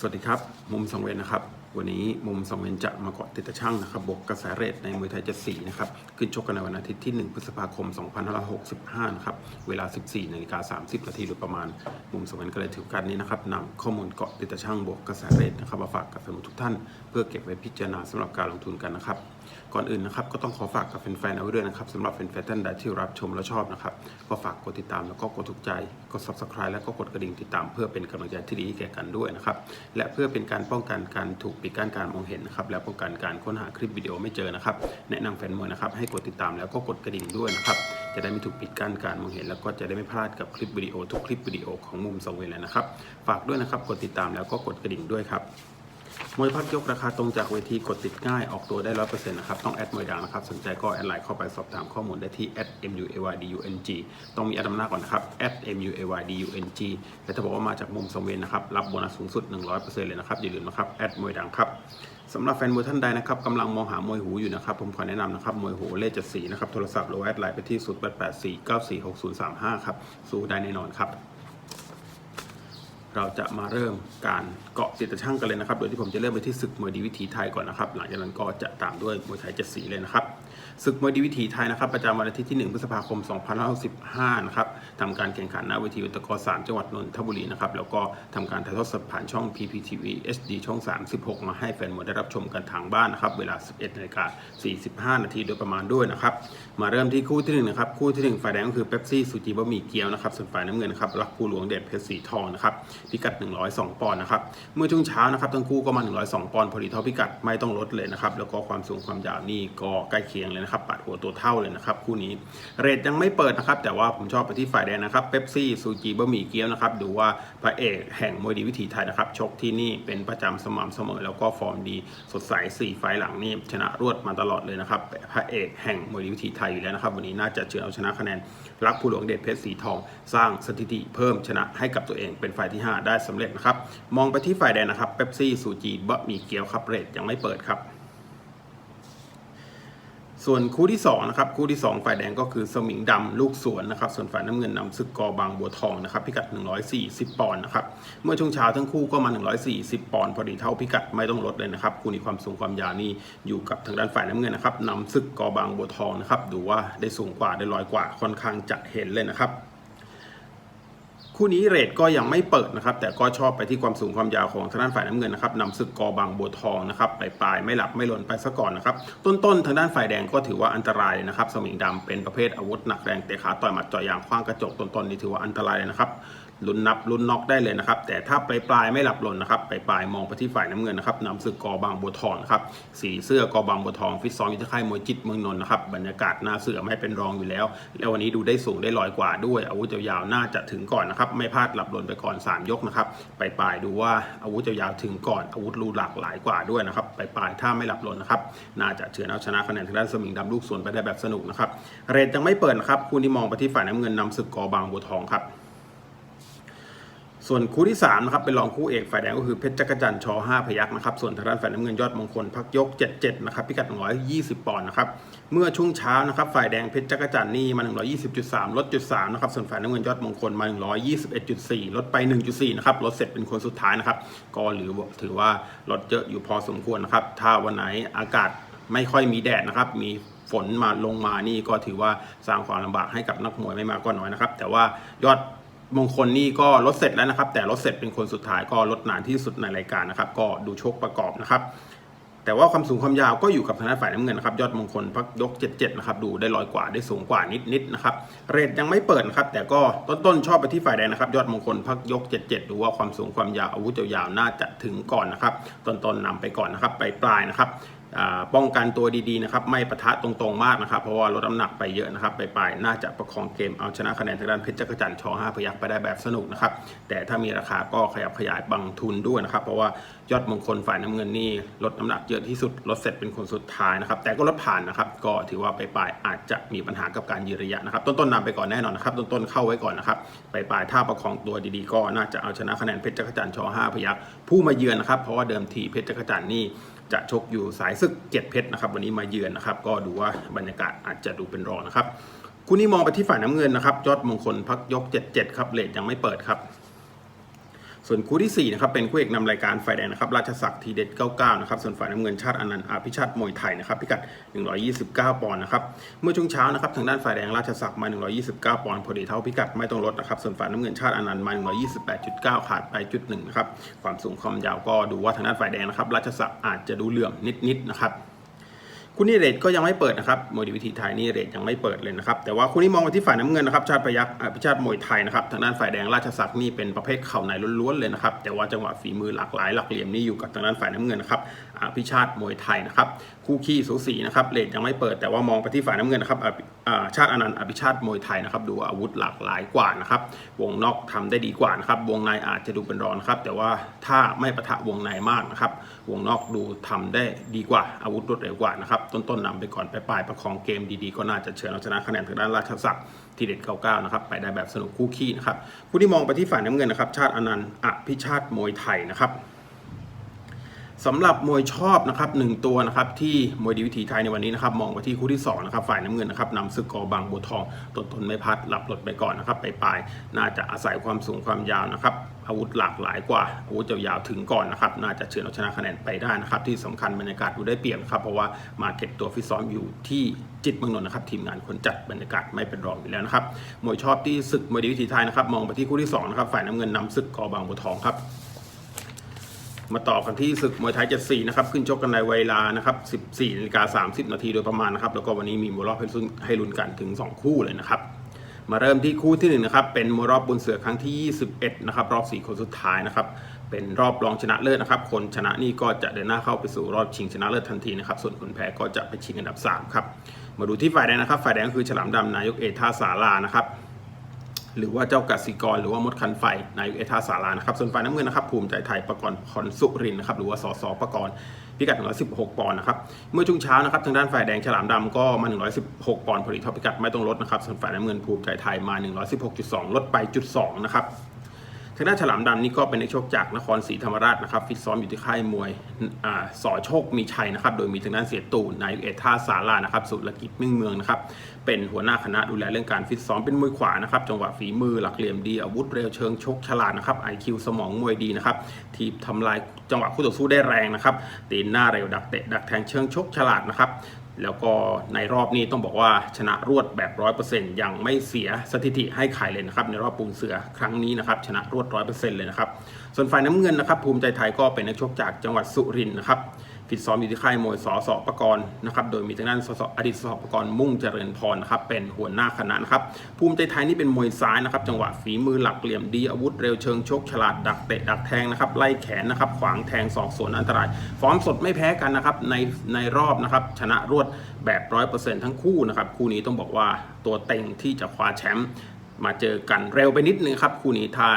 สวัสดีครับ มุมสองเวนนะครับ วันนี้มุมสองเวนจะมาเกาะติดตะช่างนะครับบวกกระแสเรทในมวยไทยเจ็ดสีนะครับขึ้นชกกันในวันอาทิตย์ที่ 1 พฤษภาคม 2565 นะครับ เวลา 14นาฬิกา30นาทีโดยประมาณ มุมสองเวนก็เลยถือการนี้นะครับนำข้อมูลเกาะติดตะช่างบวกกระแสเรทนะครับมาฝากกับสมุทุกท่าน เพื่อเก็บไว้พิจารณาสำหรับการลงทุนกันนะครับ ก่อนอื่นนะครับก็ต้องขอฝากกับแฟนๆเอาไว้ด้วยนะครับสำหรับแฟนๆท่านใดที่รับชมและชอบนะครับก็ฝากกดติดตามแล้วก็กดถูกใจกด subscribe แล้วก็กดกระดิ่งติดตาม เพื่อเป็นกำลังใจที่ดีแก่กันด้วยนะครับและเพื่อเป็นการป้องกันการถูกปิดกั้นการมองเห็นนะครับและป้องกันการค้นหาคลิปวิดีโอไม่เจอนะครับแนะนำแฟนมวยนะครับให้กดติดตามแล้วก็กดกระดิ่งด้วยนะครับจะได้ไม่ถูกปิดกั้นการมองเห็น แล้วก็จะได้ไม่พลาดกับคลิปวิดีโอทุกคลิปวิดีโอของมุมสองเวลเลยนะครับฝากด้วยนะครับกดติดตามแล้วก็กดกระดิ่งด้วยครับ มวยพักยกราคาตรงจากเวทีกดติดง่ายออกตัวได้ร้อยเปอร์เซ็นต์นะครับ ต้องแอดมวยดังนะครับ สนใจก็แอดไลน์เข้าไปสอบถามข้อมูลได้ที่ @muaydung ต้องมีแอดนำหน้าก่อนนะครับ @muaydung และถ้าบอกว่ามาจากมุมสมเวนนะครับ รับโบนัสสูงสุด 100%เลยนะครับ อย่าลืมนะครับแอดมวยดังครับสำหรับแฟนมวยท่านใดนะครับกำลังมองหามวยหูอยู่นะครับ ผมขอแนะนำนะครับมวยหูเลขเจ็ดสีนะครับโทรศัพท์หรือแอดไลน์ไปที่ 0 8 8 4 9 4 6 0 3 5 ครับสู้ได้แน่นอนครับ เราจะมาเริ่มการเกาะติดตะช่างกันเลยนะครับ โดยที่ผมจะเริ่มไปที่ศึกมวยดีวิถีไทยก่อนนะครับ หลังจากนั้นก็จะตามด้วยมวยไทยเจ็ดสีเลยนะครับศึกมวยดีวิถีไทยนะครับ ประจำวันอาทิตย์ที่ 1 พฤษภาคม 2565 นะครับ ทำการแข่งขันณเวทีวิตก3จังหวัดนนทบุรีนะครับแล้วก็ทำการถ่ายทอดสดผ่านช่อง PPTV HD ช่อง 36 มาให้แฟนมวยได้รับชมกันทางบ้านนะครับเวลา 11นาฬิกา45 นาทีโดยประมาณด้วยนะครับมาเริ่มที่คู่ที่หนึ่งนะครับคู่ที่หนึ่งฝ่ายแดงก็คือเป๊ปซี่ซูจิบะหมี่เกี๊ยวนะครับส่วนฝ่ายน้ำเงินนะครับรักภูหลวงเดชเพชรสีทองนะครับพิกัด 102 ปอนด์นะครับเมื่อช่วงเช้านะครับทั้งคู่ก็มา 102 ปอนด์พอดีเท่าพิกัดไม่ต้องลดเลยนะครับแล้วก็ความสูงความยาวนี่ก็ใกล้เคียงเลยนะครับปัดหัวตัวเท่าเลยนะครับคู่นี้เรทยังไม่เปิดนะครับแต่ว่าผมชอบไปที่ฝ่ายแดงนะครับเป๊ปซี่ซูจิบะหมี่เกี๊ยวนะครับดูว่าพระเอกแห่งมวยดีวิถีไทยนะครับชกที่นี่เป็นประจำสม่ำเสมอ แล้วก็ฟอร์มดีสดใส4ไฟหลังนี่ชนะรวดมาตลอดเลยนะครับพระเอกแห่งมวยดีวิถีไทยอยู่แล้วนะครับ วันนี้น่าจะเฉือเอาชนะคะแนนรักผู้หลวงเดชเพชรสีทอง สร้างสถิติเพิ่มชนะให้กับตัวเองเป็นฝ่ายที่ 5 ได้สำเร็จนะครับมองไปที่ฝ่ายแดงนะครับเป๊ปซี่ซูจีบะหมี่เกี๊ยวครับเรทยังไม่เปิดครับ ส่วนคู่ที่2นะครับคู่ที่ 2 ฝ่ายแดงก็คือสมิงดำลูกสวนนะครับส่วนฝ่ายน้ำเงินนำศึกกอบางบัวทองนะครับพิกัด 140 ปอนด์นะครับเมื่อช่วงเช้าทั้งคู่ก็มา 140 ปอนด์พอดีเท่าพิกัดไม่ต้องลดเลยนะครับคู่นี้ความสูงความยาวนี่อยู่กับทางด้านฝ่ายน้ำเงินนะครับนำศึกกอบางบัวทองนะครับดูว่าได้สูงกว่าได้ลอยกว่าค่อนข้างจะเห็นเลยนะครับ คู่นี้เรทก็ยังไม่เปิดนะครับ แต่ก็ชอบไปที่ความสูงความยาวของทางด้านฝ่ายน้ำเงินนะครับนำศึกกอบางบัวทองนะครับปลายปลายๆไม่หลับไม่หล่นไปซะก่อนนะครับ ต้นๆทางด้านฝ่ายแดงก็ถือว่าอันตรายนะครับสมิงดำเป็นประเภทอาวุธหนักแรงเตะขาต่อยหมัดจ่อยยางคว้างกระจกต้นๆนี่ถือว่าอันตรายเลยนะครับ ลุ้นนับลุ้นน็อกได้เลยนะครับ แต่ถ้าไปปลายไม่หลับหล่นนะครับไปปลายมองไปที่ฝ่ายน้ำเงินนะครับนำศึกกอบางบัวทองครับสีเสื้อกอบางบัวทองฟิตซ้อมยู่ที่ค่ายมวยจิตเมืองนนท์นะครับบรรยากาศหน้าเสือไม่เป็นรองอยู่แล้ว แล้ววันนี้ดูได้สูงได้ลอยกว่าด้วย อาวุธยาวๆน่าจะถึงก่อนนะครับไม่พลาดหลับหล่นไปก่อน 3 ยกนะครับไปปลายดูว่าอาวุธยาวๆถึงก่อนอาวุธรูหลากหลายกว่าด้วยนะครับไปปลายถ้าไม่หลับหล่นนะครับน่าจะเฉือนเอาชนะคะแนนทางด้านสมิงดำลูกสวนไปได้แบบสนุกนะครับเรทยังไม่เปิดนะครับคู่ที่มองไปที่ฝ่ายน้ำเงินนำศึกกอบางบัวทองครับ ส่วนคู่ที่3นะครับเป็นรองคู่เอกฝ่ายแดงก็คือเพชรจักรจันทร์ช5พยักนะครับส่วนทางด้านฝ่ายน้ำเงินยอดมงคลพักยก 77นะครับพิกัด 120 ปอนด์นะครับเมื่อช่วงเช้านะครับฝ่ายแดงเพชรจักรจันทร์นี่มา 120.3 ลดจุด3นะครับส่วนฝ่ายน้ำเงินยอดมงคลมา 121.4 ลดไป 1.4นะครับลดเสร็จเป็นคนสุดท้ายนะครับก็หรือถือว่าลดเยอะอยู่พอสมควรนะครับถ้าวันไหนอากาศไม่ค่อยมีแดดนะครับมีฝนมาลงมานี่ก็ถือว่าสร้างความลำบากให้กับนักมวยไม่มากก็น้อยนะครับแต่ว่ายอด มงคลนี่ก็ลดเสร็จแล้วนะครับ แต่ลดเสร็จเป็นคนสุดท้ายก็ลดนานที่สุดในรายการนะครับ ก็ดูชกประกอบนะครับ แต่ว่าความสูงความยาวก็อยู่กับทางด้านฝ่ายน้ำเงินนะครับ ยอดมงคลพักยก 77 นะครับ ดูได้ลอยกว่าได้สูงกว่านิดๆนะครับ เรทยังไม่เปิดนะครับ แต่ก็ต้นๆชอบไปที่ฝ่ายแดงนะครับ ยอดมงคลพักยก 77 ดูว่าความสูงความยาวอาวุธยาวๆน่าจะถึงก่อนนะครับ ต้นๆนำไปก่อนนะครับไปปลายนะครับ ป้องกันตัวดีๆนะครับไม่ประทะตรงๆมากนะครับ เพราะว่าลดน้ำหนักไปเยอะนะครับไปปลายๆน่าจะประคองเกมเอาชนะคะแนนทางด้านเพชรจักรจันทร์ช5พยักไปได้แบบสนุกนะครับแต่ถ้ามีราคาก็ขยับขยายบังทุนด้วยนะครับ เพราะว่ายอดมงคลฝ่ายน้ำเงินนี่ลดน้ำหนักเยอะที่สุดลดเสร็จเป็นคนสุดท้ายนะครับ แต่ก็ลดผ่านนะครับก็ถือว่าไปปลายๆอาจจะมีปัญหากับการยืนระยะนะครับ ต้นๆนำไปก่อนแน่นอนนะครับต้นๆเข้าไว้ก่อนนะครับไปปลายๆถ้าประคองตัวดีๆ ก็น่าจะเอาชนะคะแนนเพชรจักรจันทร์ช5พยักผู้มาเยือนนะครับเพราะว่าเดิมทีเพชรจักรจันทร์นี่ จะชกอยู่สายศึกเจ็ดเพชรนะครับวันนี้มาเยือนนะครับ ก็ดูว่าบรรยากาศอาจจะดูเป็นรองนะครับคู่นี้มองไปที่ฝ่ายน้ำเงินนะครับยอดมงคลพักยก 77 ครับเลทยังไม่เปิดครับ ส่วนคู่ที่ 4 นะครับ เป็นคู่เอกนำรายการไฟแดงนะครับ ราชศักดิ์ทีเด็ด 99 นะครับ ส่วนฝ่ายน้ำเงินชาติอนันต์อาภิชาติมวยไทยนะครับ พิกัด 129 ปอนด์นะครับ เมื่อช่วงเช้านะครับ ทางด้านฝ่ายแดงราชศักดิ์มา 129 ปอนด์พอดีเท่าพิกัดไม่ต้องลดนะครับ ส่วนฝ่ายน้ำเงินชาติอนันต์มา 128.9 ขาดไปจุดหนึ่งนะครับ ความสูงความยาวก็ดูว่าทางด้านฝ่ายแดงนะครับ ราชศักดิ์อาจจะดูเหลื่อมนิดๆนะครับ คู่นี้เรทก็ยังไม่เปิดนะครับมวยดีวิธีไทยนี่เรทยังไม่เปิดเลยนะครับ แต่ว่าคู่นี้มองไปที่ฝ่ายน้ำเงินนะครับ ชาติพยักษ์อภิชาติมวยไทยนะครับ ทางด้านฝ่ายแดงราชศักดิ์นี่เป็นประเภทเข่าในล้วนๆเลยนะครับ แต่ว่าจังหวะฝีมือหลากหลายหลักเหลี่ยมนี่อยู่กับทางด้านฝ่ายน้ำเงินนะครับอภิชาติมวยไทยนะครับ คู่ขี้สูสีนะครับ เรทยังไม่เปิด แต่ว่ามองไปที่ฝ่ายน้ำเงินนะครับอภิชาติอนันต์อภิชาติมวยไทยนะครับ ดูอาวุธหลากหลายกว่านะครับ วงนอกทำได้ดีกว่านะครับ วงในอาจจะดูเป็นรอนครับ แต่ว่าถ้าไม่ปะทะวงในมากนะครับ วงนอกดูทำได้ดีกว่า อาวุธรวดเร็วกว่านะครับต้นๆนำไปก่อนไปปลายประคองเกมดีๆ ก็น่าจะเฉือนเอาชนะคะแนนทางด้านราชศักดิ์ที่เด็ด99นะครับไปได้แบบสนุกคู่ขี้นะครับผู้ที่มองไปที่ฝ่ายน้ำเงินนะครับชาติอนันต์อภิชาติมวยไทยนะครับสำหรับมวยชอบนะครับหนึ่งตัวนะครับที่มวยดีวิถีไทยในวันนี้นะครับมองไปที่คู่ที่2นะครับฝ่ายน้ำเงินนะครับนำซึกกอบางบัวทองต้นทนไม่พัดหลับหลดไปก่อนนะครับไปปลายน่าจะอาศัยความสูงความยาวนะครับ อาวุธหลากหลายกว่าอาวุธยาวๆถึงก่อนนะครับน่าจะเฉือนเอาชนะคะแนนไปได้นะครับ ที่สำคัญบรรยากาศดูได้เปรียบนครับเพราะว่ามาเก็ตตัวฟิตซ้อมอยู่ที่จิตเมืองนนท์นะครับทีมงานคนจัดบรรยากาศไม่เป็นรองอยู่แล้วนะครับมวยชอบที่ศึกมวยดีวิถีไทยนะครับมองไปที่คู่ที่สองนะครับฝ่ายน้ำเงินนำซึกกอบางบัวทองครับมาต่อกันที่ศึกมวยไทย74นะครับขึ้นชกกันในเวลานะครับ14นาฬิกา30นาทีโดยประมาณนะครับแล้วก็วันนี้มีมวยรอบให้ลุ้นให้ลุ้นกันถึง2คู่เลยนะครับ มาเริ่มที่คู่ที่1นนะครับเป็นมวยรอบบุญเสือครั้งที่ 21 นะครับ รอบ 4 คนสุดท้ายนะครับ เป็นรอบรองชนะเลิศนะครับ คนชนะนี่ก็จะเดินหน้าเข้าไปสู่รอบชิงชนะเลิศทันทีนะครับ ส่วนคนแพ้ก็จะไปชิงอันดับ 3 ครับ มาดูที่ฝ่ายแดงนะครับ ฝ่ายแดงก็คือฉลามดำนายกเอท่าสารานะครับ หรือว่าเจ้ากสิกร หรือว่ามดคันไฟนายเอทาสารานะครับส่วนฝ่ายน้ำเงินนะครับภูมิใจไทยประกรณ์พรสุรินนะครับหรือว่าสสประกรณ์พิกัด 116 ปอนด์นะครับ เมื่อช่วงเช้านะครับทางด้านฝ่ายแดงฉลามดำก็มา 116 ปอนด์พอดีเท่าพิกัดไม่ต้องลดนะครับส่วนฝ่ายน้ำเงินภูมิใจไทยมา 116.2 ลดไปจุด2นะครับ ทางด้านฉลามดำนี่ก็เป็นนักชกจากนครศรีธรรมราชนะครับฟิตซ้อมอยู่ที่ค่ายมวยอ่าสอโชคมีชัยนะครับ โดยมีทางด้านเสียตูนนายเอท่าสารานะครับ สุรกิจมิ่งเมืองนะครับ เป็นหัวหน้าคณะดูแลเรื่องการฟิตซ้อมเป็นมวยขวานะครับ จังหวะฝีมือหลักเหลี่ยมดีอาวุธเร็วเชิงชกฉลาดนะครับไอคิวสมองมวยดีนะครับ ทีบทำลายจังหวะคู่ต่อสู้ได้แรงนะครับตีนหน้าเร็วดักเตะดักแทงเชิงชกฉลาดนะครับ แล้วก็ในรอบนี้ต้องบอกว่าชนะรวดแบบร้อยเปอร์เซ็นต์ยังไม่เสียสถิติให้ใครเลยนะครับ ในรอบปูนเสือครั้งนี้นะครับ ชนะรวดร้อยเปอร์เซ็นต์เลยนะครับ ส่วนฝ่ายน้ำเงินนะครับภูมิใจไทยก็เป็นนักชกจากจังหวัดสุรินทร์นะครับฟิตซ้อมอยู่ที่ค่ายมวยสอสอประกรณ์นะครับ โดยมีทางด้านสอสออดีตสสประกรณ์มุ่งเจริญพรนะครับ เป็นหัวหน้าคณะนะครับ ภูมิใจไทยนี่เป็นมวยซ้ายนะครับ จังหวะฝีมือหลักเหลี่ยมดีอาวุธเร็วเชิงชกฉลาดดักเตะดักแทงนะครับ ไล่แขนนะครับ ขวางแทงศอกสวนอันตราย ฟอร์มสดไม่แพ้กันนะครับ ในในรอบนะครับ ชนะรวดแบบร้อยเปอร์เซ็นต์ทั้งคู่นะครับ คู่นี้ต้องบอกว่าตัวเต็งที่จะคว้าแชมป์มาเจอกันเร็วไปนิดนึงครับ คู่นี้ถ้า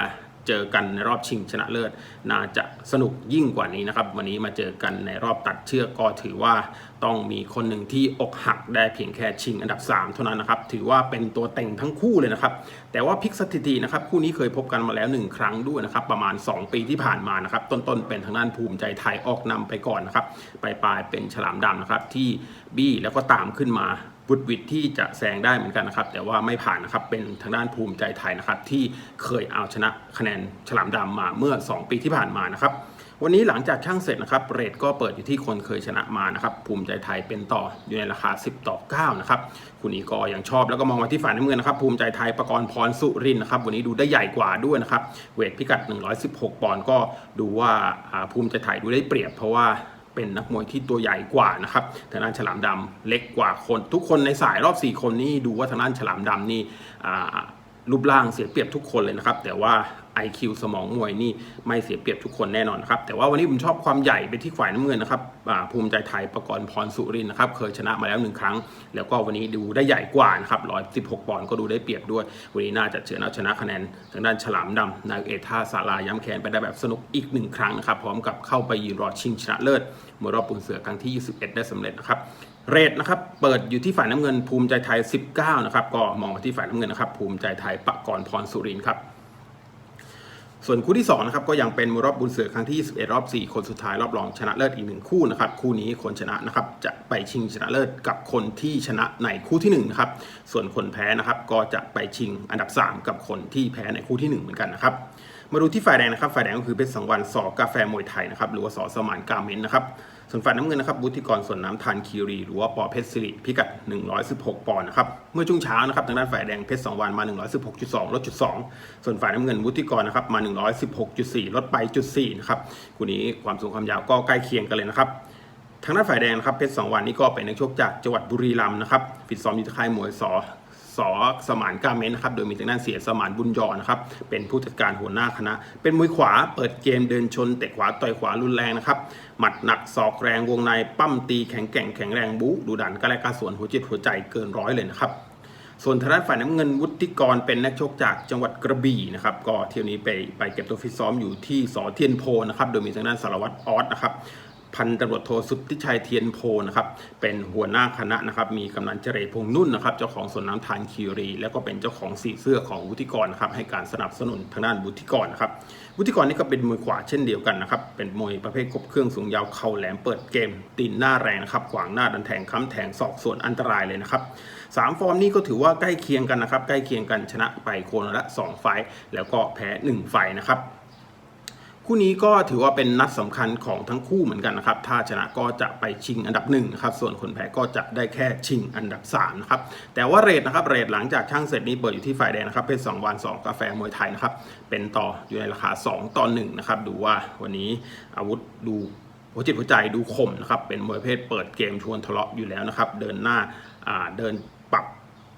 เจอกันในรอบชิงชนะเลิศ น่าจะสนุกยิ่งกว่านี้นะครับ วันนี้มาเจอกันในรอบตัดเชือกก็ถือว่าต้องมีคนหนึ่งที่อกหักได้เพียงแค่ชิงอันดับ 3 เท่านั้นนะครับ ถือว่าเป็นตัวเต็งทั้งคู่เลยนะครับ แต่ว่าพิกสถิตินะครับคู่นี้เคยพบกันมาแล้ว 1 ครั้งด้วยนะครับ ประมาณ 2 ปีที่ผ่านมานะครับ ต้นๆเป็นทางด้านภูมิใจไทยออกนำไปก่อนนะครับปลายๆเป็นฉลามดำนะครับที่บี้แล้วก็ตามขึ้นมา บุดวิดที่จะแซงได้เหมือนกันนะครับ แต่ว่าไม่ผ่านนะครับเป็นทางด้านภูมิใจไทยนะครับ ที่เคยเอาชนะคะแนนฉลามดำมาเมื่อ 2 ปีที่ผ่านมานะครับวันนี้หลังจากช่างเสร็จนะครับเรทก็เปิดอยู่ที่คนเคยชนะมานะครับภูมิใจไทยเป็นต่ออยู่ในราคา 10 ต่อ 9 นะครับคุณนีก็ยังชอบแล้วก็มองมาที่ฝ่ายน้ำเงินนะครับภูมิใจไทยประกรณ์พรสุรินนะครับวันนี้ดูได้ใหญ่กว่าด้วยนะครับเวทพิกัด 116 ปอนด์ก็ดูว่าภูมิใจไทยดูได้เปรียบเพราะว่า เป็นนักมวยที่ตัวใหญ่กว่านะครับทางด้านฉลามดำเล็กกว่าคน ทุกคนในสายรอบ 4 คนนี่ดูว่าทางด้านฉลามดำนี่รูปร่างเสียเปรียบทุกคนเลยนะครับ แต่ว่า IQ สมองมวยนี่ไม่เสียเปรียบทุกคนแน่นอนนะครับ แต่ว่าวันนี้ผมชอบความใหญ่ไปที่ฝ่ายน้ำเงินนะครับอ่าภูมิใจไทยประกรณ์พรสุรินนะครับเคยชนะมาแล้วหนึ่งครั้ง แล้วก็วันนี้ดูได้ใหญ่กว่านะครับ116ปอนด์ก็ดูได้เปรียบด้วย วันนี้น่าจะเฉือนเอาชนะคะแนนทางด้านฉลามดำนายเอท่าสาราย้ำแขนไปได้แบบสนุกอีกหนึ่งครั้งนะครับพร้อมกับเข้าไปยืนรอชิงชนะเลิศมวยรอบปุนเสือครั้งที่ 21 ได้สำเร็จนะครับเรทนะครับเปิดอยู่ที่ฝ่ายน้ำเงินภูมิใจไทย 19นะครับก็มองมาที่ฝ่ายน้ำเงินนะครับภูมิใจไทยปะกรพรสุรินทร์ครับ ส่วนคู่ที่2นะครับก็ยังเป็นมวยรอบบุญเสือครั้งที่ 21 รอบ 4 คนสุดท้ายรอบรองชนะเลิศอีกหนึ่งคู่นะครับคู่นี้คนชนะนะครับจะไปชิงชนะเลิศกับคนที่ชนะในคู่ที่1นะครับส่วนคนแพ้นะครับก็จะไปชิงอันดับ 3 กับคนที่แพ้ในคู่ที่ 1 เหมือนกันนะครับมาดูที่ฝ่ายแดงนะครับฝ่ายแดงก็คือเพชรสังวันสอกาแฟมวยไทยนะครับหรือว่าสอสมานกาเมนนะครับ ส่วนฝ่ายน้ำเงินนะครับบุติกรส่วนน้ำทานคีรี หรือว่าปอเพชรสิริพิกัด 116 ปอนด์นะครับเมื่อช่วงเช้านะครับทางด้านฝ่ายแดงเพชรสังวันมา 116.2 ลดจุด2ส่วนฝ่ายน้ำเงินบุติกรนะครับมา 116.4 ลดไปจุด4นะครับคู่นี้ความสูงความยาวก็ใกล้เคียงกันเลยนะครับทางด้านฝ่ายแดงนะครับเพชรสองวันนี้ก็เป็นนักชกจากจังหวัดบุรีรัมย์นะครับฟิตซ้อมอยู่ที่ค่ายมวยสอ สสมานกาเมนนะครับโดยมีทางด้านเสียสมานบุญยอนะครับเป็นผู้จัดการหัวหน้าคณะ เป็นมวยขวาเปิดเกมเดินชนเตะขวาต่อยขวารุนแรงนะครับหมัดหนักศอกแรงวงในปั้มตีแข็งแกร่งแข็งแรงบู๊ดูดันกระแลกกระสวนหัวจิตหัวใจเกินร้อยเลยนะครับส่วนทางด้านฝ่ายน้ำเงินวุฒิกรเป็นนักชกจากจังหวัดกระบี่นะครับก็เที่ยวนี้ไปไปเก็บตัวฟิตซ้อมอยู่ที่สอเทียนโพนะครับโดยมีทางด้านสารวัตรออสนะครับ พันตำรวจโทสุทธิชัยเทียนโพนะครับเป็นหัวหน้าคณะนะครับมีกำนันเจเรพงนุ่นนะครับเจ้าของสวนน้ำทานคีรี แล้วก็เป็นเจ้าของสีเสื้อของวุฒิกรนะครับให้การสนับสนุนทางด้านวุฒิกรนะครับวุฒิกรนี่ก็เป็นมวยขวาเช่นเดียวกันนะครับเป็นมวยประเภทครบเครื่องสูงยาวเข่าแหลมเปิดเกมตีนหน้าแรงนะครับขวางหน้าดันแทงค้ำแทงศอกส่วนอันตรายเลยนะครับสามฟอร์มนี้ก็ถือว่าใกล้เคียงกันนะครับใกล้เคียงกันชนะไปโคนละ2ไฟล์แล้วก็แพ้1ไฟล์นะครับ คู่นี้ก็ถือว่าเป็นนัดสำคัญของทั้งคู่เหมือนกันนะครับ ถ้าชนะก็จะไปชิงอันดับหนึ่งนะครับ ส่วนคนแพ้ก็จะได้แค่ชิงอันดับ3นะครับ แต่ว่าเรทนะครับ เรทหลังจากช่างเสร็จนี้เปิดอยู่ที่ฝ่ายแดงนะครับ เพชรสองวันสองกาแฟมวยไทยนะครับ เป็นต่ออยู่ในราคา 2 ต่อ1นะครับ ดูว่าวันนี้อาวุธดูหัวจิตหัวใจดูคมนะครับ เป็นมวยเพศเปิดเกมชวนทะเลาะอยู่แล้วนะครับ เดินหน้าเดิน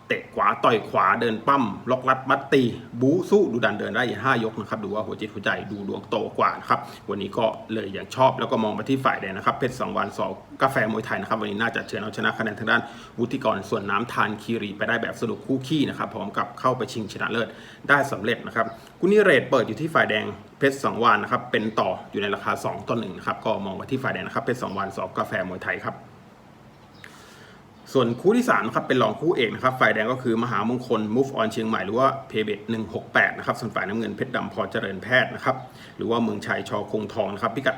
เตะขวาต่อยขวาเดินปั้มล็อกลัดมัดตี บู๊สู้ดูดันเดินได้ห้ายกนะครับดูว่าหัวจิตหัวใจดูดวงโตกว่านะครับวันนี้ก็เลยอย่างชอบแล้วก็มองไปที่ฝ่ายแดงนะครับเพชรสังวานสองกาแฟมวยไทยนะครับวันนี้น่าจะเชิญเอาชนะคะแนนทางด้านวุฒิกรส่วนน้ำทานคีรีไปได้แบบสนุกคู่ขี้นะครับพร้อมกับเข้าไปชิงชนะเลิศได้สำเร็จนะครับคู่นี้เรทเปิดอยู่ที่ฝ่ายแดงเพชรสังวานนะครับเป็นต่ออยู่ในราคา2ต่อ1นะครับก็มองไปที่ฝ่ายแดงนะครับเพชรสังวานสองกาแฟมวยไทยครับ ส่วนคู่ที่3นะครับเป็นรองคู่เอกนะครับฝ่ายแดงก็คือมหามงคล Move on เชียงใหม่หรือว่าเพเบต168นะครับส่วนฝ่ายน้ำเงินเพชรดำพอเจริญแพทย์นะครับหรือว่าเมืองชัยชอคงทองนะครับพิกัด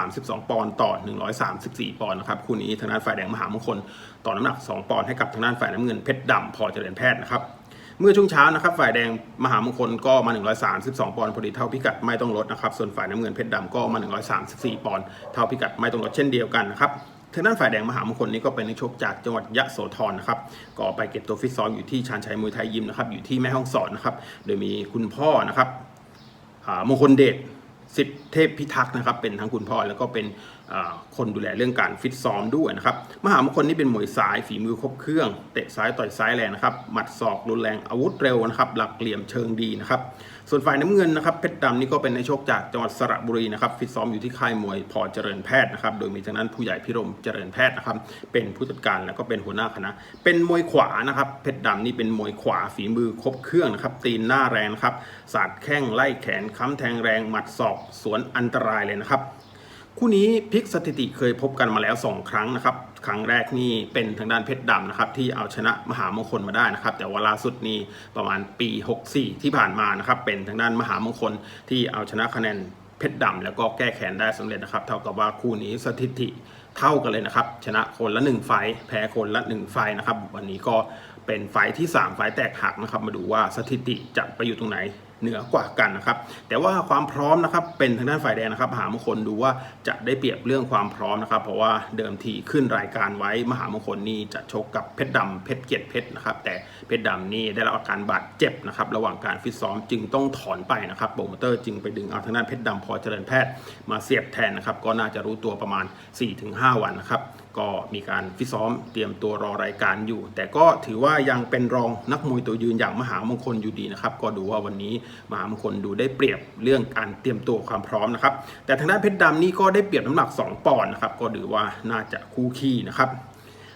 132 ปอนด์ต่อ 134 ปอนด์นะครับคู่นี้ทางด้านฝ่ายแดงมหามงคลต่อน้ำหนัก 2 ปอนด์ให้กับทางด้านฝ่ายน้ำเงินเพชรดำพอเจริญแพทย์นะครับเมื่อช่วงเช้านะครับฝ่ายแดงมหามงคลก็มา 132 ปอนด์พอดีเท่าพิกัดไม่ต้องลดนะครับส่วนฝ่ายน้ำเงินเพชรดำก็มา 134 ปอนด์เท่าพิกัดไม่ต้องลดเช่นเดียวกันนะครับ ทางด้านฝ่ายแดงมหามงคลนี้ก็เป็นนักชกจากจังหวัดยะโสธรนะครับก็ไปเก็บตัวฟิตซ้อมอยู่ที่ชานชัยมวยไทยยิมนะครับอยู่ที่แม่ห้องสอนนะครับโดยมีคุณพ่อนะครับอ่ามงคลเดชสิทธิเทพพิทักษ์นะครับเป็นทั้งคุณพ่อแล้วก็เป็น คนดูแลเรื่องการฟิตซ้อมด้วยนะครับมหามงคลนี่เป็นมวยซ้ายฝีมือครบเครื่อง เตะซ้ายต่อยซ้ายแรงนะครับหมัดศอกรุนแรงอาวุธเร็วนะครับหลักเหลี่ยมเชิงดีนะครับส่วนฝ่ายน้ำเงินนะครับเพชรดำนี่ก็เป็นนักชกจากจังหวัดสระบุรีนะครับฟิตซ้อมอยู่ที่ค่ายมวยพอเจริญแพทย์นะครับโดยมีทางนั้นผู้ใหญ่พิรมเจริญแพทย์นะครับเป็นผู้จัดการแล้วก็เป็นหัวหน้าคณะ เป็นมวยขวานะครับเพชรดำนี่เป็นมวยขวาฝีมือครบเครื่องนะครับตีนหน้าแรงนะครับสาดแข้งไล่แขนค้ำแทงแรงหมัดศอกสวนอันตรายเลยนะครับ คู่นี้พลิกสถิติเคยพบกันมาแล้ว 2 ครั้งนะครับ ครั้งแรกนี่เป็นทางด้านเพชรดำนะครับที่เอาชนะมหามงคลมาได้นะครับ แต่ว่าล่าสุดนี้ประมาณปี 64 ที่ผ่านมานะครับ เป็นทางด้านมหามงคลที่เอาชนะคะแนนเพชรดำแล้วก็แก้แค้นได้สำเร็จนะครับ เท่ากับว่าคู่นี้สถิติเท่ากันเลยนะครับ ชนะคนละ 1 ไฟ แพ้คนละ 1 ไฟนะครับ วันนี้ก็เป็นไฟที่ 3 ไฟแตกหักนะครับ มาดูว่าสถิติจะไปอยู่ตรงไหน เหนือกว่ากันนะครับ แต่ว่าความพร้อมนะครับเป็นทางด้านฝ่ายแดงนะครับ มหามงคลดูว่าจะได้เปรียบเรื่องความพร้อมนะครับ เพราะว่าเดิมทีขึ้นรายการไว้มหามงคลนี่จะชกกับเพชรดำเพชรเกียรติเพชรนะครับ แต่เพชรดำนี่ได้รับอาการบาดเจ็บนะครับระหว่างการฟิตซ้อมจึงต้องถอนไปนะครับโปรโมเตอร์จึงไปดึงเอาทางด้านเพชรดำพอเจริญแพทย์มาเสียบแทนนะครับ ก็น่าจะรู้ตัวประมาณ 4-5 วันนะครับก็มีการฟิตซ้อมเตรียมตัวรอรายการอยู่ แต่ก็ถือว่ายังเป็นรองนักมวยตัวยืนอย่างมหามงคลอยู่ดีนะครับ ก็ดูว่าวันนี้มหามงคลดูได้เปรียบเรื่องการเตรียมตัวความพร้อมนะครับแต่ทางด้านเพชรดำนี่ก็ได้เปรียบน้ำหนัก 2 ปอนด์นะครับก็ถือว่าน่าจะคู่ขี้นะครับ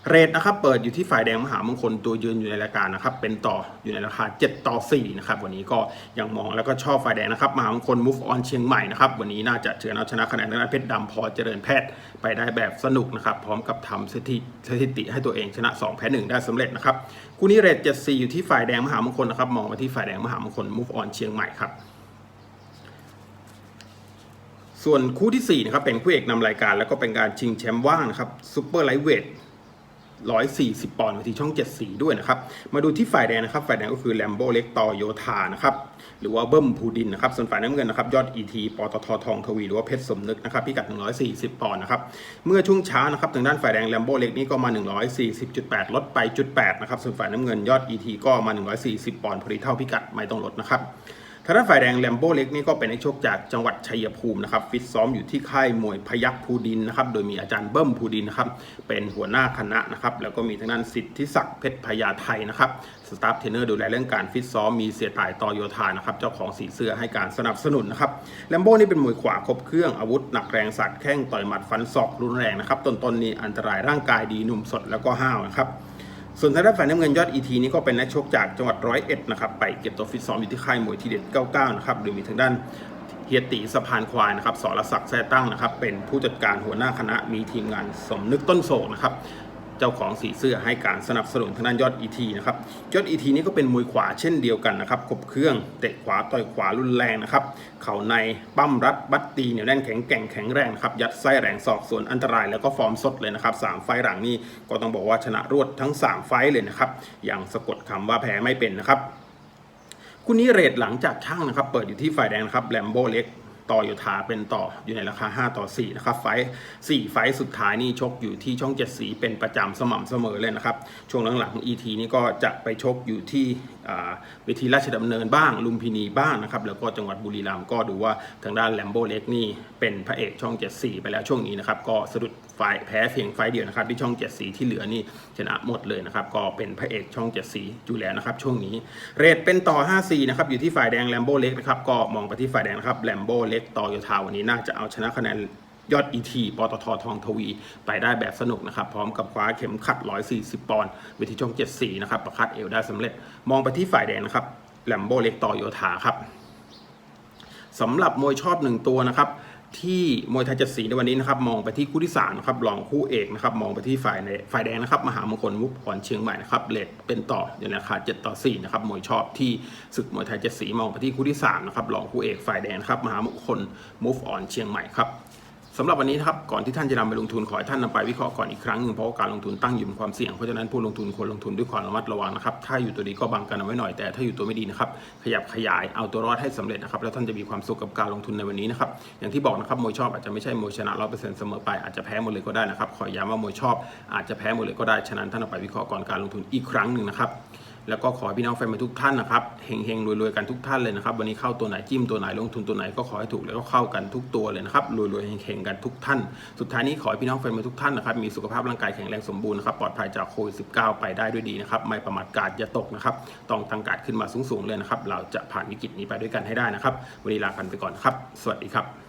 เรทนะครับเปิดอยู่ที่ฝ่ายแดงมหามงคลตัวยืนอยู่ในรายการนะครับเป็นต่ออยู่ในราคา 7 ต่อ 4 นะครับวันนี้ก็ยังมองแล้วก็ชอบฝ่ายแดงนะครับมหามงคล move on เชียงใหม่นะครับวันนี้น่าจะเชิญเอาชนะคะแนนทางด้านเพชรดำพอเจริญแพทย์ไปได้แบบสนุกนะครับพร้อมกับทำสถิติสถิติให้ตัวเองชนะ 2 แพ้ 1 ได้สำเร็จนะครับคู่นี้เรท7 4 อยู่ที่ฝ่ายแดงมหามงคลนะครับมองมาที่ฝ่ายแดงมหามงคล move on เชียงใหม่ครับส่วนคู่ที่4นะครับเป็นคู่เอกนำรายการแล้วก็เป็นการชิงแชมป์ว่างนะครับซูเปอร์ไลท์เวท 140 ปอนด์ไปที่ช่อง 7 สีด้วยนะครับ มาดูที่ฝ่ายแดงนะครับ ฝ่ายแดงก็คือแลมโบเล็กต่อโยธานะครับ หรือว่าเบิ้มพูดินนะครับ ส่วนฝ่ายน้ำเงินนะครับ ยอด ET ปตททองทวี หรือว่าเพชรสมนึกนะครับ พิกัด 140 ปอนด์นะครับ เมื่อช่วงเช้านะครับ ทางด้านฝ่ายแดงแลมโบเล็กนี่ก็มา 140.8 ลดไปจุด8นะครับ ส่วนฝ่ายน้ำเงินยอด ET ก็มา 140 ปอนด์พอดีเท่าพิกัดไม่ต้องลดนะครับ ทางด้านฝ่ายแดงแลมโบ้เล็กนี่ก็เป็นนักชกจากจังหวัดชัยภูมินะครับฟิตซ้อมอยู่ที่ค่ายมวยพยัคฆ์ภูดินนะครับโดยมีอาจารย์เบิ้มภูดินนะครับเป็นหัวหน้าคณะนะครับแล้วก็มีทางด้านสิทธิศักดิ์เพชรพญาไทยนะครับสตาฟเทรนเนอร์ดูแลเรื่องการฟิตซ้อมมีเสียตายต่อโยธานะครับเจ้าของสีเสื้อให้การสนับสนุนนะครับแลมโบ้นี่เป็นมวยขวาครบเครื่องอาวุธหนักแรงสัตว์แข้งต่อยหมัดฟันศอกรุนแรงนะครับต้นๆนี่อันตรายร่างกายดีหนุ่มสดแล้วก็ห้าวนะครับ ส่วนทางด้านฝ่ายน้ำเงินยอดอีทีนี้ก็เป็นนักชกจากจังหวัดร้อยเอ็ดนะครับไปเก็บตัวฟิตซ้อมอยู่ที่ค่ายมวยทีเด็ด99นะครับโดยมีทางด้านเฮียตีสะพานควายนะครับสรศักดิ์แท้ตั้งนะครับ เป็นผู้จัดการหัวหน้าคณะมีทีมงานสมนึกต้นโศกนะครับ เจ้าของสีเสื้อให้การสนับสนุนทางด้านยอด ET นะครับยอด ET นี่ก็เป็นมวยขวาเช่นเดียวกันนะครับครบเครื่องเตะขวาต่อยขวารุนแรงนะครับเข่าในปั้มรัดบัดตีเหนียวแน่นแข็งแกร่งแข็งแรงครับยัดไส้แรงศอกส่วนอันตรายแล้วก็ฟอร์มสดเลยนะครับสามไฟหลังนี่ก็ต้องบอกว่าชนะรวดทั้ง 3 ไฟเลยนะครับอย่างสะกดคำว่าแพ้ไม่เป็นนะครับคู่นี้เรทหลังจากช่างนะครับเปิดอยู่ที่ฝ่ายแดงนะครับแลมโบเล็ก ต่อโยธาเป็นต่ออยู่ในราคา 5 ต่อ 4 นะครับ ไฟสี่ไฟสุดท้ายนี่ชกอยู่ที่ช่อง 7 สีเป็นประจำสม่ำเสมอเลยนะครับ ช่วงหลังๆ ET นี่ก็จะไปชกอยู่ที่อ่าเวทีราชดำเนินบ้าง ลุมพินีบ้างนะครับ แล้วก็จังหวัดบุรีรัมย์ก็ดูว่าทางด้านแลมโบเล็กนี่เป็นพระเอกช่อง 7 สีไปแล้วช่วงนี้นะครับ ก็สะดุด ไฟแพ้เพียงไฟเดียวนะครับที่ช่อง7สีที่เหลือนี่ชนะหมดเลยนะครับก็เป็นพระเอกช่อง7สีอยู่แล้วนะครับช่วงนี้เรทเป็นต่อ 5 4นะครับอยู่ที่ฝ่ายแดงแลมโบเล็กนะครับก็มองไปที่ฝ่ายแดงนะครับแลมโบเล็กต่อโยธาวันนี้น่าจะเอาชนะคะแนนยอด ET ปตททองทวี ไปได้แบบสนุกนะครับ พร้อมกับคว้าเข็มขัด 140 ปอนด์เวทีช่อง7สีนะครับ ประคัดเอวได้สำเร็จ มองไปที่ฝ่ายแดงนะครับแลมโบเล็กต่อโยธาครับสำหรับมวยชอบหนึ่งตัวนะครับ ที่มวยไทยเจ็ดสีในวันนี้นะครับมองไปที่คู่ที่3นะครับรองคู่เอกนะครับมองไปที่ฝ่ายในฝ่ายแดงนะครับมหามงคลมุกอ่อนเชียงใหม่นะครับเลทเป็นต่ออยู่ในราคา7ต่อ4นะครับมวยชอบที่ศึกมวยไทยเจ็ดสีมองไปที่คู่ที่3นะครับรองคู่เอกฝ่ายแดงนะครับมหามงคลมุกอ่อนเชียงใหม่ครับ สำหรับวันนี้นะครับก่อนที่ท่านจะนำไปลงทุนขอให้ท่านนำไปวิเคราะห์ก่อนอีกครั้งหนึ่งเพราะว่าการลงทุนตั้งอยู่บนความเสี่ยงเพราะฉะนั้นผู้ลงทุนควรลงทุนด้วยความระมัดระวังนะครับถ้าอยู่ตัวดีก็บังกันเอาไว้หน่อยแต่ถ้าอยู่ตัวไม่ดีนะครับขยับขยายเอาตัวรอดให้สำเร็จนะครับแล้วท่านจะมีความสุขกับการลงทุนในวันนี้นะครับอย่างที่บอกนะครับมวยชอบอาจจะไม่ใช่มวยชนะร้อยเปอร์เซ็นต์เสมอไปอาจจะแพ้หมดเลยก็ได้นะครับขอย้ำว่ามวยชอบอาจจะแพ้หมดเลยก็ได้ฉะนั้นท่านเอาไปวิเคราะห์ก่อนการลงทุนอีกครั้งหนึ่งนะครับ แล้วก็ขอพี่น้องแฟนมวยทุกท่านนะครับเฮงเฮงๆรวยๆ กันทุกท่านเลยนะครับ วันนี้เข้าตัวไหนจิ้มตัวไหนลงทุนตัวไหนก็ขอให้ถูกแล้วก็เข้ากันทุกตัวเลยนะครับรวยๆเฮงๆกันทุกท่าน สุดท้ายนี้ขอให้พี่น้องแฟนมวยทุกท่านนะครับมีสุขภาพร่างกายแข็งแรงสมบูรณ์นะครับปลอดภัยจากโควิด19ไปได้ด้วยดีนะครับไม่ประมาทกาดอย่าตกนะครับต้องตั้งการดขึ้นมาสูงๆเลยนะครับเราจะผ่านวิกฤตนี้ไปด้วยกันให้ได้นะครับวันนี้ลากันไปก่อนครับ สวัสดีครับ